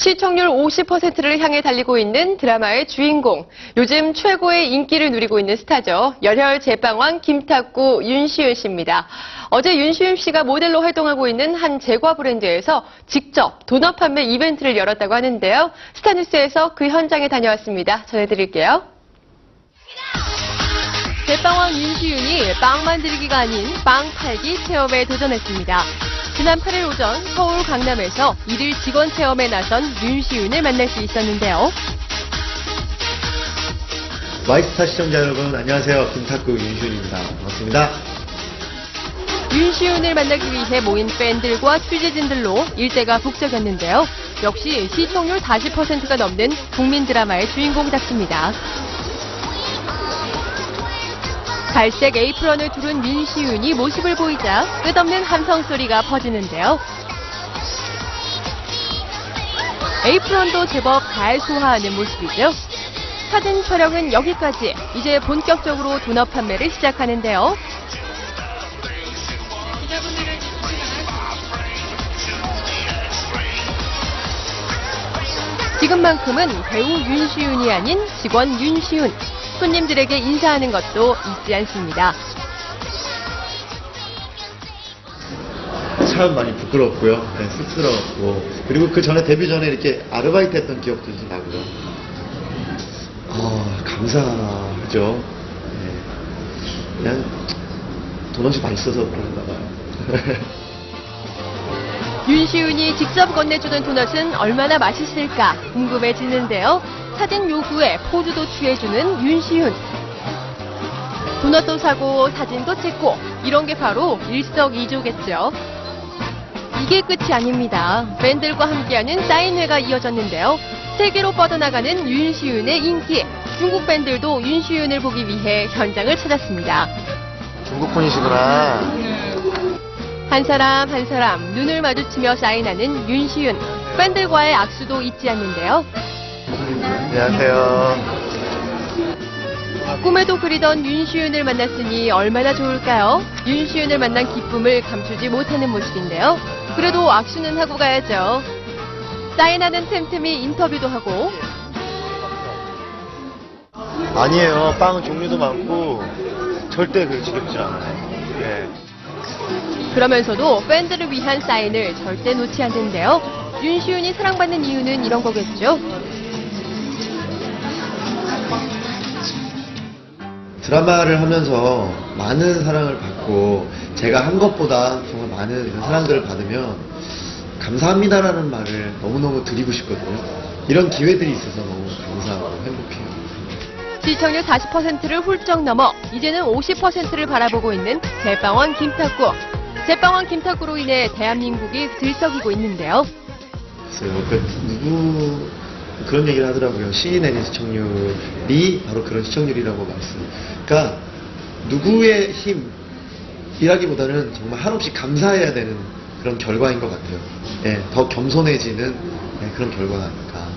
시청률 50%를 향해 달리고 있는 드라마의 주인공. 요즘 최고의 인기를 누리고 있는 스타죠. 열혈 제빵왕 김탁구 윤시윤 씨입니다. 어제 윤시윤 씨가 모델로 활동하고 있는 한 제과 브랜드에서 직접 도넛 판매 이벤트를 열었다고 하는데요. 스타뉴스에서 그 현장에 다녀왔습니다. 전해드릴게요. 제빵왕 윤시윤이 빵 만들기가 아닌 빵 팔기 체험에 도전했습니다. 지난 8일 오전 서울 강남에서 일일 직원 체험에 나선 윤시윤을 만날 수 있었는데요. 마이스타 시청자 여러분 안녕하세요 김탁구 윤시윤입니다 반갑습니다 윤시윤을 만나기 위해 모인 팬들과 취재진들로 일대가 북적였는데요. 역시 시청률 40%가 넘는 국민 드라마의 주인공답습니다. 갈색 에이프런을 두른 윤시윤이 모습을 보이자 끝없는 함성 소리가 퍼지는데요. 에이프런도 제법 잘 소화하는 모습이죠. 사진 촬영은 여기까지. 이제 본격적으로 도넛 판매를 시작하는데요. 지금만큼은 배우 윤시윤이 아닌 직원 윤시윤. 손님들에게 인사하는 것도 잊지 않습니다. 참 많이 부끄럽고요 네, 쑥스러웠고 그리고 그 전에 데뷔 전에 이렇게 아르바이트 했던 기억도 좀 나고요 아 감사하죠 네. 그냥 도넛이 맛있어서 그런가 봐요 윤시윤이 직접 건네주는 도넛은 얼마나 맛있을까 궁금해지는데요. 사진 요구에 포즈도 취해주는 윤시윤. 도넛도 사고 사진도 찍고 이런 게 바로 일석이조겠죠. 이게 끝이 아닙니다. 팬들과 함께하는 사인회가 이어졌는데요. 세계로 뻗어나가는 윤시윤의 인기. 중국 팬들도 윤시윤을 보기 위해 현장을 찾았습니다. 중국 분이시구나 한 사람 한 사람 눈을 마주치며 사인하는 윤시윤. 팬들과의 악수도 잊지 않는데요. 안녕하세요 꿈에도 그리던 윤시윤을 만났으니 얼마나 좋을까요? 윤시윤을 만난 기쁨을 감추지 못하는 모습인데요. 그래도 악수는 하고 가야죠. 사인하는 틈틈이 인터뷰도 하고 아니에요 빵 종류도 많고 절대 그 지겹지 않아요 예. 그러면서도 팬들을 위한 사인을 절대 놓지 않는데요. 윤시윤이 사랑받는 이유는 이런 거겠죠. 드라마를 하면서 많은 사랑을 받고 제가 한 것보다 정말 많은 사랑들을 받으면 감사합니다라는 말을 너무너무 드리고 싶거든요. 이런 기회들이 있어서 너무 감사하고 행복해요. 시청률 40%를 훌쩍 넘어 이제는 50%를 바라보고 있는 제빵왕 김탁구. 제빵왕 김탁구로 인해 대한민국이 들썩이고 있는데요. 그래서 그 누구 그런 얘기를 하더라고요. 시인의 시청률이 바로 그런 시청률이라고 말씀. 그러니까 누구의 힘이라기보다는 정말 한없이 감사해야 되는 그런 결과인 것 같아요. 예, 더 겸손해지는 예, 그런 결과니까.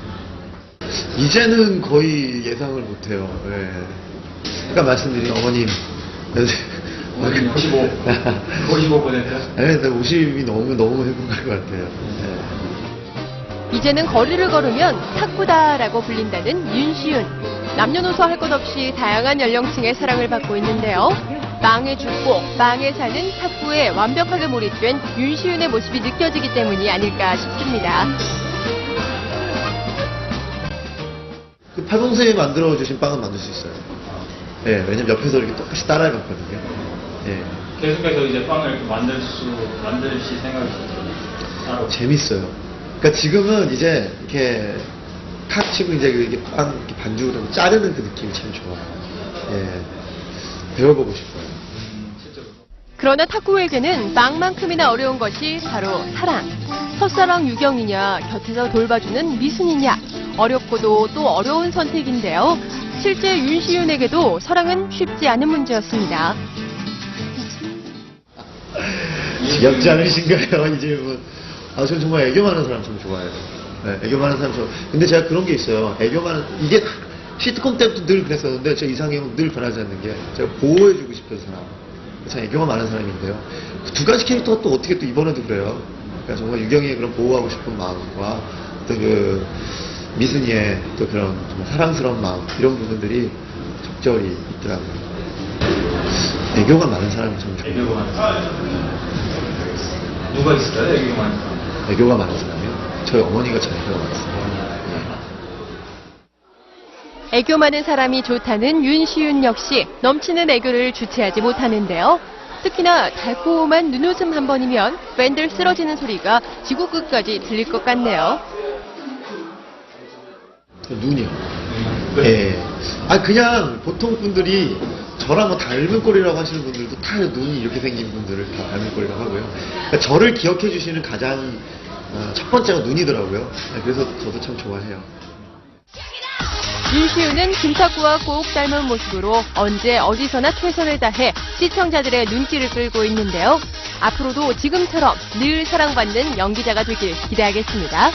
이제는 거의 예상을 못해요. 예. 아까 말씀드린 어머님. 55, 55%? 네, 50이 너무 너무 행복할 것 같아요. 네. 이제는 거리를 걸으면 탁구다라고 불린다는 윤시윤. 남녀노소 할 것 없이 다양한 연령층의 사랑을 받고 있는데요. 빵에 죽고 빵에 사는 탁구에 완벽하게 몰입된 윤시윤의 모습이 느껴지기 때문이 아닐까 싶습니다. 그 팔봉생이 만들어 주신 빵은 만들 수 있어요. 예, 왜냐면 옆에서 이렇게 똑같이 따라해 봤거든요. 예, 계속해서 이제 빵을 만들 수, 만드실 생각이 있어요. 따로. 재밌어요. 그러니까 지금은 이제 이렇게 탁 치고 이제 이렇게 빵 이렇게 반죽으로 자르는 그 느낌이 참 좋아요. 예, 배워보고 싶어요. 그러나 탁구에게는 빵만큼이나 어려운 것이 바로 사랑. 첫사랑 유경이냐, 곁에서 돌봐주는 미순이냐. 어렵고도 또 어려운 선택인데요. 실제 윤시윤에게도 사랑은 쉽지 않은 문제였습니다. 지겹지 않으신가요, 이제 뭐. 아, 저는 정말 애교 많은 사람 참 좋아해요. 네, 애교 많은 사람 좋아. 근데 제가 그런 게 있어요. 애교 많은, 이게 시트콤 때부터 늘 그랬었는데, 저 이상형은 늘 변하지 않는 게, 제가 보호해주고 싶은 사람. 참 애교가 많은 사람인데요. 그 두 가지 캐릭터가 또 어떻게 또 이번에도 그래요. 그러니까 정말 유경이의 그런 보호하고 싶은 마음과, 또 그 미순이의 또 그런 정말 사랑스러운 마음 이런 부분들이 적절히 있더라고요. 애교가 많은 사람이 참 좋아요. 애교가 많은 사람. 누가 있을까요? 애교가 많은 사람. 애교가 많은 사람이요? 저희 어머니가 참 애교가 많았어요. 애교 많은 사람이 좋다는 윤시윤 역시 넘치는 애교를 주체하지 못하는데요. 특히나 달콤한 눈웃음 한 번이면 팬들 쓰러지는 소리가 지구 끝까지 들릴 것 같네요. 저 눈이요. 음. 예. 아 그냥 보통 분들이 저랑 뭐 닮은 꼴이라고 하시는 분들도 다 눈이 이렇게 생긴 분들을 다 닮은 꼴이라고 하고요. 그러니까 저를 기억해 주시는 가장 어, 첫 번째가 눈이더라고요. 네, 그래서 저도 참 좋아해요. 윤시윤은 김탁구와 꼭 닮은 모습으로 언제 어디서나 최선을 다해 시청자들의 눈길을 끌고 있는데요. 앞으로도 지금처럼 늘 사랑받는 연기자가 되길 기대하겠습니다.